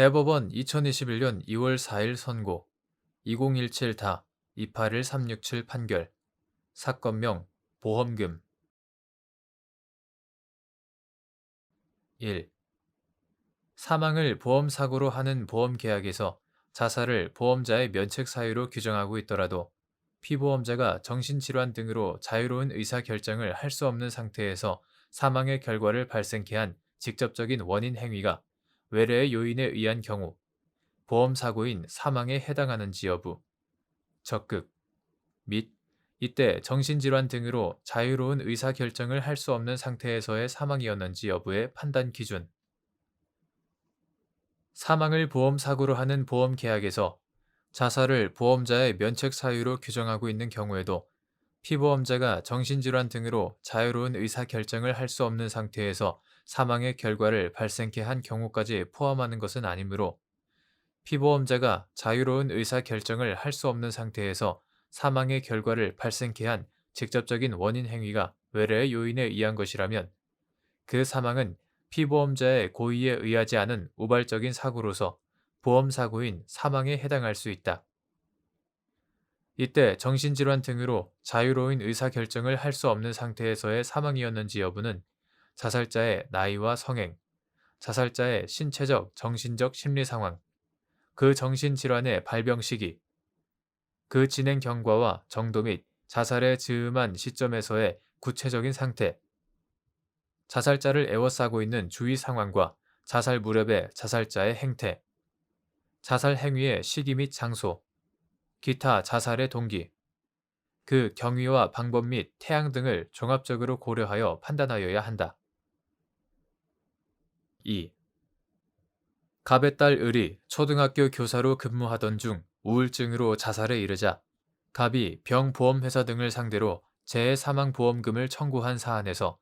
대법원 2021년 2월 4일 선고. 2017 다 281367 판결. 사건명 보험금. 1. 사망을 보험사고로 하는 보험계약에서 자살을 보험자의 면책 사유로 규정하고 있더라도 피보험자가 정신질환 등으로 자유로운 의사결정을 할 수 없는 상태에서 사망의 결과를 발생케 한 직접적인 원인 행위가 외래의 요인에 의한 경우 보험 사고인 사망에 해당하는지 여부, 적극 및 이때 정신질환 등으로 자유로운 의사결정을 할 수 없는 상태에서의 사망이었는지 여부의 판단 기준. 사망을 보험사고로 하는 보험계약에서 자살을 보험자의 면책 사유로 규정하고 있는 경우에도 피보험자가 정신질환 등으로 자유로운 의사결정을 할 수 없는 상태에서 사망의 결과를 발생케 한 경우까지 포함하는 것은 아니므로 피보험자가 자유로운 의사결정을 할 수 없는 상태에서 사망의 결과를 발생케 한 직접적인 원인 행위가 외래의 요인에 의한 것이라면 그 사망은 피보험자의 고의에 의하지 않은 우발적인 사고로서 보험사고인 사망에 해당할 수 있다. 이때 정신질환 등으로 자유로운 의사결정을 할 수 없는 상태에서의 사망이었는지 여부는 자살자의 나이와 성행, 자살자의 신체적, 정신적 심리 상황, 그 정신질환의 발병 시기, 그 진행 경과와 정도 및 자살의 즈음한 시점에서의 구체적인 상태, 자살자를 애워싸고 있는 주위 상황과 자살 무렵의 자살자의 행태, 자살 행위의 시기 및 장소, 기타 자살의 동기, 그 경위와 방법 및 태양 등을 종합적으로 고려하여 판단하여야 한다. 2. 갑의 딸 을이 초등학교 교사로 근무하던 중 우울증으로 자살에 이르자 갑이 병보험회사 등을 상대로 재해 사망보험금을 청구한 사안에서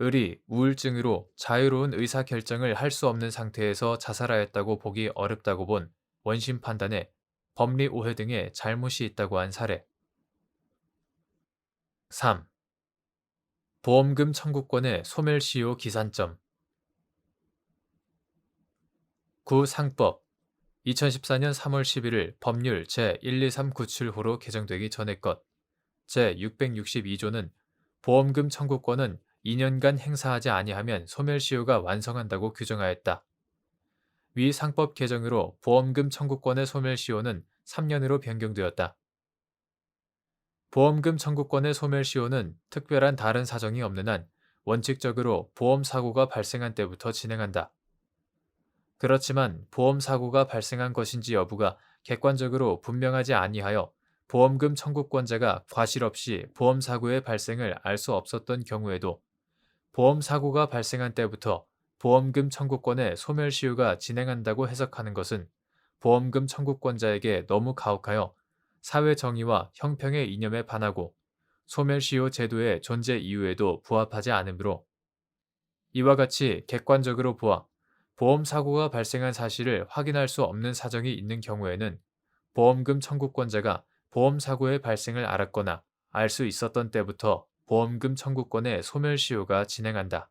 을이 우울증으로 자유로운 의사결정을 할 수 없는 상태에서 자살하였다고 보기 어렵다고 본 원심 판단에 법리 오해 등의 잘못이 있다고 한 사례. 3. 보험금 청구권의 소멸시효 기산점 구상법 2014년 3월 11일 법률 제12397호로 개정되기 전의 것 제662조는 보험금 청구권은 2년간 행사하지 아니하면 소멸시효가 완성한다고 규정하였다. 위 상법 개정으로 보험금 청구권의 소멸시효는 3년으로 변경되었다. 보험금 청구권의 소멸시효는 특별한 다른 사정이 없는 한 원칙적으로 보험사고가 발생한 때부터 진행한다. 그렇지만 보험사고가 발생한 것인지 여부가 객관적으로 분명하지 아니하여 보험금 청구권자가 과실 없이 보험사고의 발생을 알 수 없었던 경우에도 보험사고가 발생한 때부터 보험금 청구권의 소멸시효가 진행한다고 해석하는 것은 보험금 청구권자에게 너무 가혹하여 사회 정의와 형평의 이념에 반하고 소멸시효 제도의 존재 이유에도 부합하지 않으므로 이와 같이 객관적으로 보아 보험 사고가 발생한 사실을 확인할 수 없는 사정이 있는 경우에는 보험금 청구권자가 보험 사고의 발생을 알았거나 알 수 있었던 때부터 보험금 청구권의 소멸시효가 진행한다.